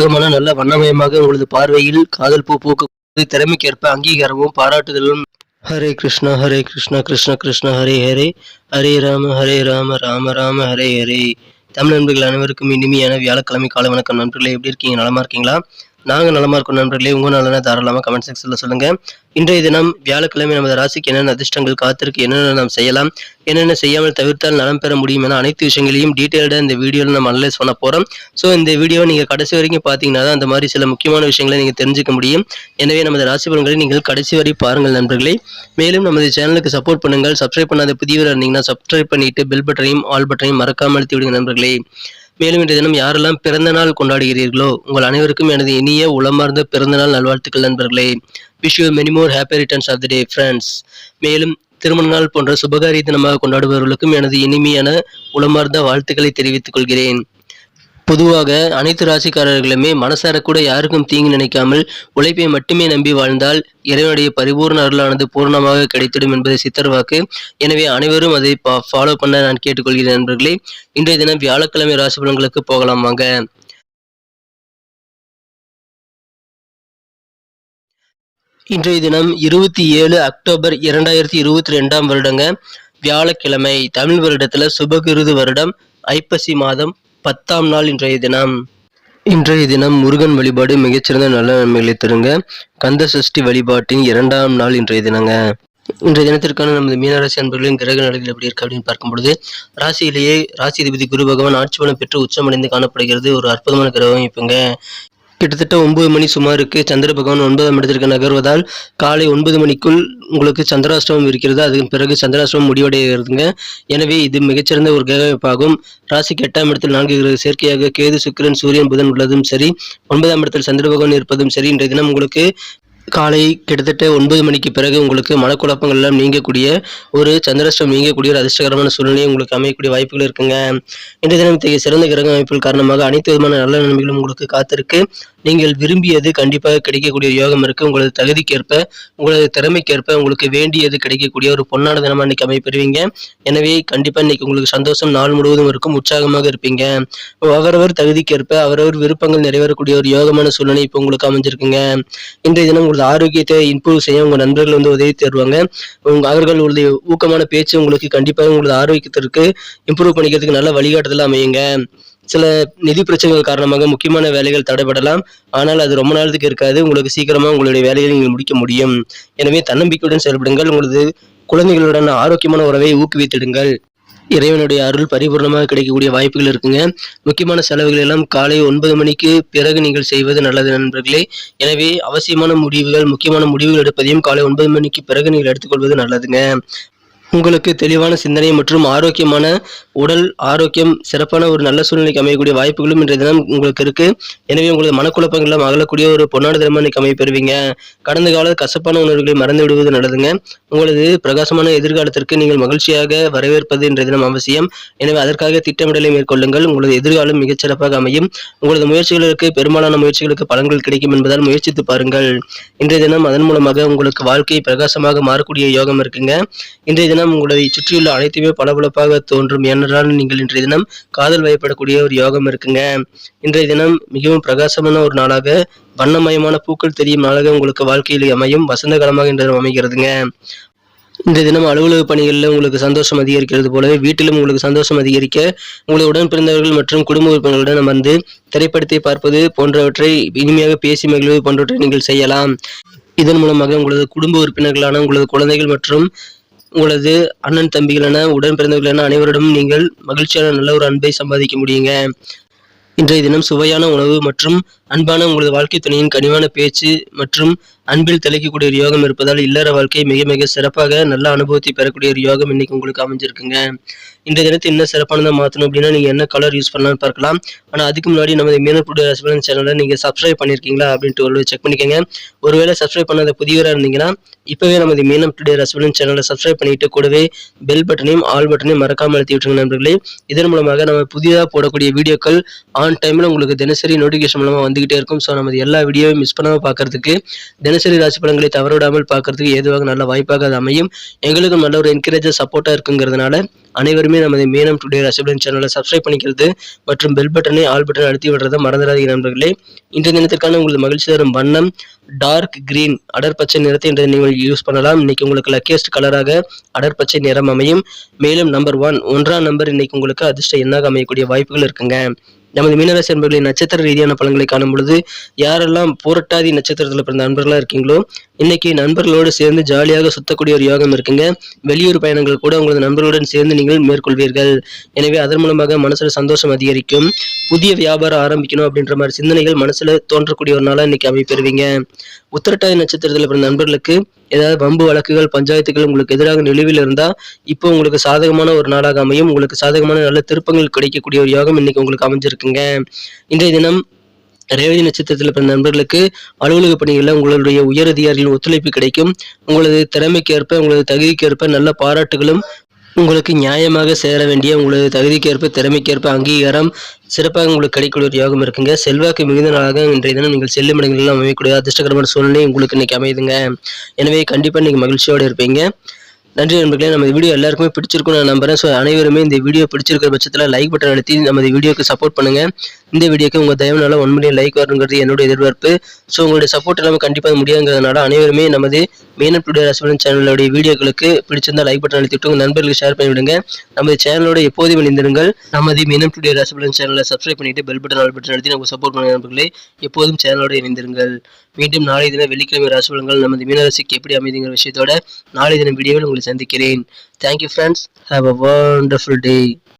சுகமான நல்ல வண்ணமயமாக உங்களது பார்வையில் காதல் பூ பூக்க திறமைக்கேற்ப அங்கீகாரமும் பாராட்டுதலும். ஹரே கிருஷ்ணா ஹரே கிருஷ்ணா கிருஷ்ண கிருஷ்ணா ஹரே ஹரே. ஹரே ராம ஹரே ராம ராம ராம ஹரே ஹரே. தமிழ் நண்பர்கள் அனைவருக்கும் இனிமையான வியாழக்கிழமை காலை வணக்கம். நண்பர்களே எப்படி இருக்கீங்க? நலமா இருக்கீங்களா? நாங்கள் நலமா இருக்கோம் நண்பர்களே. உங்க நலனை தாராளமாக கமெண்ட் செக்ஷனில் சொல்லுங்க. இன்றைய தினம் வியாழக்கிழமை நமது ராசிக்கு என்னென்ன அதிர்ஷ்டங்கள் காத்திருக்கு என்னென்ன நாம் செய்யலாம் என்னென்ன செய்யாமல் தவிர்த்தால் நலம் பெற முடியும் என அனைத்து விஷயங்களையும் டீட்டெயில்டாக இந்த வீடியோவில் நம்ம அனலைஸ் பண்ண போகிறோம் ஸோ இந்த வீடியோவை நீங்கள் கடைசி வரைக்கும் பார்த்தீங்கன்னா தான் அந்த மாதிரி சில முக்கியமான விஷயங்களை நீங்கள் தெரிஞ்சுக்க முடியும். எனவே நமது ராசி பலன்களை நீங்கள் கடைசி வரை பாருங்கள் நண்பர்களே. மேலும் நமது சேனலுக்கு சப்போர்ட் பண்ணுங்கள். சப்ஸ்கிரைப் பண்ணாத புதியவர் இருந்தீங்கன்னா சப்ஸ்கிரைப் பண்ணிட்டு பெல் பட்டனையும் ஆல் பட்டனையும் மறக்காமல் அழுத்தி விடுங்க நண்பர்களே. மேலும் இன்றைய தினம் யாரெல்லாம் பிறந்த நாள் கொண்டாடுகிறீர்களோ உங்கள் அனைவருக்கும் எனது இனிய உளமார்ந்த பிறந்த நாள் நல்வாழ்த்துக்கள் நண்பர்களே. Wish you many more happy returns of the day friends மேலும் திருமண நாள் போன்ற சுபகாரிய தினமாக கொண்டாடுபவர்களுக்கும் எனது இனிமையான உளமார்ந்த வாழ்த்துக்களை தெரிவித்துக் கொள்கிறேன். பொதுவாக அனைத்து ராசிக்காரர்களுமே மனசார கூட யாருக்கும் தீங்கு நினைக்காமல் உழைப்பை மட்டுமே நம்பி வாழ்ந்தால் இறைவனுடைய பரிபூர்ண அருளானது பூர்ணமாக கிடைத்திடும் என்பது சித்தர் வாக்கு. எனவே அனைவரும் அதை ஃபாலோ பண்ண நான் கேட்டுக்கொள்கிறேன் நண்பர்களே. இன்றைய தினம் வியாழக்கிழமை ராசி பலன்களுக்கு போகலாம் வாங்க. இன்றைய தினம் இருபத்தி ஏழு அக்டோபர் இரண்டாயிரத்தி இருபத்தி ரெண்டாம் வருடங்க. வியாழக்கிழமை தமிழ் வருடத்துல சுபகிருது வருடம். ஐப்பசி மாதம் பத்தாம் நாள் இன்றைய தினம். இன்றைய தினம் முருகன் வழிபாடு மிகச்சிறந்த நல்ல நன்மைகளை தருங்க. கந்த சஷ்டி வழிபாட்டின் இரண்டாம் நாள் இன்றைய தினங்க. இன்றைய தினத்திற்கான நமது மீனராசி அன்பர்களின் கிரக நிலைகள் எப்படி இருக்கு அப்படின்னு பார்க்கும் பொழுது ராசியிலேயே ராசி அதிபதி குரு பகவான் ஆட்சி பலம் பெற்று உச்சமடைந்து காணப்படுகிறது. ஒரு அற்புதமான கிரகம் இப்பங்க கிட்டத்தட்ட ஒன்பது மணி சுமாருக்கு சந்திர பகவான் ஒன்பதாம் இடத்திற்கு நகர்வதால் காலை ஒன்பது மணிக்குள் உங்களுக்கு சந்திராஷ்டமம் இருக்கிறது. அதுக்கு பிறகு சந்திராஷ்டமம் முடிவடைகிறதுங்க. எனவே இது மிகச்சிறந்த ஒரு கிரகமைப்பாகும் ராசிக்கு எட்டாம் இடத்தில் நான்கு கிரக சேர்க்கையாக கேது சுக்கிரன் சூரியன் புதன் உள்ளதும் சரி. ஒன்பதாம் இடத்தில் சந்திர பகவான் இருப்பதும் சரி. இன்றைய தினம் உங்களுக்கு காலை கிட்டத்தட்ட ஒன்பது மணிக்கு பிறகு உங்களுக்கு மனக்குழப்பங்கள் எல்லாம் நீங்கக்கூடிய ஒரு சந்திரஷ்டம் நீங்கக்கூடிய ஒரு அதிர்ஷ்டகரமான சூழ்நிலை உங்களுக்கு அமையக்கூடிய வாய்ப்புகள் இருக்குங்க. இன்றைய தினம் இத்தகைய சிறந்த கிரக அமைப்புகள் காரணமாக அனைத்து விதமான நல்ல நன்மைகளும் உங்களுக்கு காத்திருக்கு. நீங்கள் விரும்பியது கண்டிப்பாக கிடைக்கக்கூடிய யோகம் இருக்கு. உங்களது தகுதிக்கேற்ப உங்களது திறமைக்கேற்ப உங்களுக்கு வேண்டியது கிடைக்கக்கூடிய ஒரு பொன்னான தினமா இன்னைக்கு அமைப்பெறுவீங்க எனவே கண்டிப்பா இன்னைக்கு உங்களுக்கு சந்தோஷம் நாள் முழுவதும் இருக்கும். உற்சாகமாக இருப்பீங்க. அவரவர் தகுதிக்கேற்ப அவரவர் விருப்பங்கள் நிறைவேறக்கூடிய ஒரு யோகமான சூழ்நிலை இப்போ உங்களுக்கு அமைஞ்சிருக்குங்க. இன்றைய தினம் உங்களது ஆரோக்கியத்தை இம்ப்ரூவ் செய்ய உங்க நண்பர்கள் வந்து உதவி தருவாங்க உங்க உங்களுடைய ஊக்கமான பேச்சு உங்களுக்கு கண்டிப்பாக உங்களது ஆரோக்கியத்திற்கு இம்ப்ரூவ் பண்ணிக்கிறதுக்கு நல்ல வழிகாட்டுதல் அமையுங்க. சில நிதி பிரச்சனைகள் காரணமாக முக்கியமான வேலைகள் தடைபடலாம். ஆனால் அது ரொம்ப நாளுக்கு இருக்காது. உங்களுக்கு சீக்கிரமா உங்களுடைய வேலைகளை நீங்கள் முடிக்க முடியும். எனவே தன்னம்பிக்கையுடன் செயல்படுங்கள். உங்களது குழந்தைகளுடன் ஆரோக்கியமான உறவை ஊக்குவித்திடுங்கள். இறைவனுடைய அருள் பரிபூர்ணமாக கிடைக்கக்கூடிய வாய்ப்புகள் இருக்குங்க. முக்கியமான செலவுகள் எல்லாம் காலை ஒன்பது மணிக்கு பிறகு நீங்கள் செய்வது நல்லது நண்பர்களே. எனவே அவசியமான முடிவுகள் முக்கியமான முடிவுகள் எடுப்பதையும் காலை ஒன்பது மணிக்கு பிறகு நீங்கள் எடுத்துக்கொள்வது நல்லதுங்க. உங்களுக்கு தெளிவான சிந்தனை மற்றும் ஆரோக்கியமான உடல் ஆரோக்கியம் சிறப்பான ஒரு நல்ல சூழ்நிலைக்கு அமையக்கூடிய வாய்ப்புகளும் இன்றைய தினம் உங்களுக்கு இருக்கு. எனவே உங்களது மனக்குழப்பங்கள்லாம் அகலக்கூடிய ஒரு பொன்னாடு தினமா இன்னைக்கு அமைய பெறுவீங்க கடந்த கால கசப்பான உணர்வுகளை மறந்து விடுவது நல்லதுங்க. உங்களது பிரகாசமான எதிர்காலத்திற்கு நீங்கள் மகிழ்ச்சியாக வரவேற்பது இன்றைய தினம் அவசியம். எனவே அதற்காக திட்டமிடலை மேற்கொள்ளுங்கள். உங்களது எதிர்காலம் மிகச் சிறப்பாக அமையும். உங்களது முயற்சிகளுக்கு பெரும்பாலான முயற்சிகளுக்கு பலன்கள் கிடைக்கும் என்பதால் முயற்சித்து பாருங்கள். இன்றைய தினம் அதன் மூலமாக உங்களுக்கு வாழ்க்கை பிரகாசமாக மாறக்கூடிய யோகம் இருக்குங்க. இன்றைய தினம் உங்களை சுற்றியுள்ள அனைத்துமே பளபளப்பாக தோன்றும். ஏனென்றால் நீங்கள் இன்றைய தினம் காதல் வயப்படக்கூடிய ஒரு யோகம் இருக்குங்க. இன்றைய தினம் மிகவும் பிரகாசமான ஒரு நாளாக வண்ணமயமான பூக்கள் தெரியும் நாளாக உங்களுக்கு வாழ்க்கையில் அமையும். வசந்த காலமாக இன்றைய தினம் அமைகிறதுங்க. இந்த தினம் அலுவலக பணிகளில் உங்களுக்கு சந்தோஷம் அதிகரிக்கிறது போலவே வீட்டிலும் உங்களுக்கு சந்தோஷம் அதிகரிக்க உங்களை உடன் பிறந்தவர்கள் மற்றும் குடும்ப உறுப்பினர்களுடன் அமர்ந்து திரைப்படத்தை பார்ப்பது போன்றவற்றை இனிமையாக பேசி மகிழ்வது போன்றவற்றை நீங்கள் செய்யலாம். இதன் மூலமாக உங்களது குடும்ப உறுப்பினர்களான உங்களது குழந்தைகள் மற்றும் உங்களது அண்ணன் தம்பிகள் என உடன் பிறந்தவர்கள் என அனைவரிடம் நீங்கள் மகிழ்ச்சியான நல்ல ஒரு அன்பை சம்பாதிக்க முடியுங்க. இன்றைய தினம் சுவையான உணவு மற்றும் அன்பான உங்களது வாழ்க்கை துணையின் கனிவான பேச்சு மற்றும் அன்பில் தெளிக்கக்கூடிய ஒரு யோகம் இருப்பதால் இல்லற வாழ்க்கை மிக மிக சிறப்பாக நல்ல அனுபவத்தை பெறக்கூடிய ஒரு யோகம் இன்னைக்கு உங்களுக்கு அமைஞ்சிருக்குங்க. இந்த தினத்தை என்ன சிறப்பானதாக மாற்றணும் அப்படின்னா நீங்கள் என்ன கலர் யூஸ் பண்ணலாம்னு பார்க்கலாம். ஆனால் அதுக்கு முன்னாடி நமது மீனப்புடைய ரசிபலன் சேனலை நீங்கள் சப்ஸ்கிரைப் பண்ணியிருக்கீங்களா அப்படின்ட்டு ஒரு செக் பண்ணிக்கோங்க. ஒருவேளை சப்ஸ்கிரைப் பண்ணாத புதியவராக இருந்தீங்கன்னா இப்போவே நமது மீனம் டுடே ஹஸ்பண்ட் சேனலை சப்ஸ்கிரைப் பண்ணிட்டு கூடவே பெல் பட்டனையும் ஆல் பட்டனையும் மறக்காமல் அழுத்தி விட்டுருங்க நண்பர்களே. இதன் மூலமாக நம்ம புதிதாக போடக்கூடிய வீடியோக்கள் ஆன் டைமில் உங்களுக்கு தினசரி நோட்டிஃபிகேஷன் மூலமாக வந்துகிட்டே இருக்கும். ஸோ நமது எல்லா வீடியோவும் மிஸ் பண்ணாமல் பார்க்கறதுக்கு தினசரி ராசி பலன்களை தவறவிடாமல் பார்க்கறதுக்கு ஏதுவாக நல்ல வாய்ப்பாக அது அமையும். எங்களுக்கும் நல்ல ஒரு என்கரேஜர் சப்போர்ட்டாக இருக்குங்கிறதுனால அனைவருமே நமது மீனம் டுடே ரசபலன் சேனலை சப்ஸ்கிரைப் பண்ணிக்கிறது மற்றும் பெல் பட்டனை ஆல் பட்டன் அழுத்தி விடுறதை மறந்துடாதீங்க நண்பர்களே. இன்றைய தினத்திற்கான உங்களது மகிழ்ச்சி தரும் வண்ணம் டார்க் கிரீன் அடர்பச்சை நிறத்தை இன்று நீங்கள் யூஸ் பண்ணலாம். இன்னைக்கு உங்களுக்கு லக்கியஸ்ட் கலராக அடர்பச்சை நிறம் அமையும். மேலும் நம்பர் ஒன் ஒன்றாம் நம்பர் இன்னைக்கு உங்களுக்கு அதிர்ஷ்ட எண்ணாக அமையக்கூடிய வாய்ப்புகள் இருக்குங்க. நமது மீனராசி அன்பர்களின் நட்சத்திர ரீதியான பலன்களை காணும் பொழுது யாரெல்லாம் புரட்டாதி நட்சத்திரத்தில் பிறந்த நண்பர்களாக இருக்கீங்களோ இன்னைக்கு நண்பர்களோடு சேர்ந்து ஜாலியாக சுத்தக்கூடிய ஒரு யோகம் இருக்குங்க. வெளியூர் பயணங்கள் கூட உங்களது நண்பர்களுடன் சேர்ந்து நீங்கள் மேற்கொள்வீர்கள். எனவே அதன் மூலமாக மனசுல சந்தோஷம் அதிகரிக்கும். புதிய வியாபாரம் ஆரம்பிக்கணும் அப்படின்ற மாதிரி சிந்தனைகள் மனசுல தோன்றக்கூடிய ஒரு நாளா இன்னைக்கு அமைப்பெறுவீங்க உத்திரட்டாதி நட்சத்திரத்தில் பிறந்த நண்பர்களுக்கு ஏதாவது வம்பு வழக்குகள் பஞ்சாயத்துகள் உங்களுக்கு எதிராக நிலுவில் இருந்தா இப்போ உங்களுக்கு சாதகமான ஒரு நாளாக அமையும். உங்களுக்கு சாதகமான நல்ல திருப்பங்கள் கிடைக்கக்கூடிய ஒரு யோகம் இன்னைக்கு உங்களுக்கு அமைஞ்சிருக்குங்க. இன்றைய தினம் ரேவதி நட்சத்திரத்தில் பிறந்த நண்பர்களுக்கு அலுவலக பணிகளில் உங்களுடைய உயர் அதிகாரிகளின் ஒத்துழைப்பு கிடைக்கும். உங்களது திறமைக்கு ஏற்ப உங்களது தகுதிக்கு ஏற்ப நல்ல பாராட்டுகளும் உங்களுக்கு நியாயமாக சேர வேண்டிய உங்களது தகுதிக்கேற்ப திறமைக்கேற்ப அங்கீகாரம் சிறப்பாக உங்களுக்கு கிடைக்கக்கூடிய ஒரு யோகம் இருக்குங்க. செல்வாக்கு மிகுந்த நாளாக இன்றைய தினம் நீங்கள் செல்லும் இடங்களில் அமையக்கூடிய அதிர்ஷ்டகரமான சூழ்நிலை உங்களுக்கு இன்னைக்கு அமையுதுங்க. எனவே கண்டிப்பாக நீங்கள் மகிழ்ச்சியோடு இருப்பீங்க. நன்றி நண்பர்களே நம்ம வீடியோ எல்லாருக்குமே பிடிச்சிருக்கும் நான் நம்புறேன். ஸோ அனைவருமே இந்த வீடியோ பிடிச்சிருக்கிற பட்சத்தில் லைக் பட்டன் அழுத்தி நமது வீடியோக்கு சப்போர்ட் பண்ணுங்கள் இந்த வீடியோக்கு உங்கள் தயவுனால ஒன் மில்லியன் லைக் வரணுங்கிறது என்னோட எதிர்பார்ப்பு. ஸோ உங்களுடைய சப்போர்ட் இல்லாமல் கண்டிப்பாக முடியாங்கிறதுனால அனைவருமே நமது மீனப் டுடே ரசபலன் சேனலுடைய வீடியோக்களுக்கு பிடிச்சிருந்தா லைக் பட்டன் அழுத்திட்டு உங்கள் நண்பர்களுக்கு ஷேர் பண்ணிவிடுங்க. நமது சேனலோட எப்போதும் இணைந்திருங்கள். நமது மீனம் டுடே ரசபலன் சேனலை சப்ஸ்கிரைப் பண்ணிட்டு பெல் பட்டன் ஆல் பட்டன் அழுத்தி நமக்கு சப்போர்ட் பண்ண நண்பர்களே. எப்போதும் சேனலோட இணைந்திருங்கள். மீண்டும் நாளை தினம் வெள்ளிக்கிழமை ராசிபலங்கள் நமது மீனராசிக்கு எப்படி அமைதிங்கிற விஷயத்தோட நாளை தினம் வீடியோவில் உங்களை சந்திக்கிறேன். Thank you friends have a wonderful day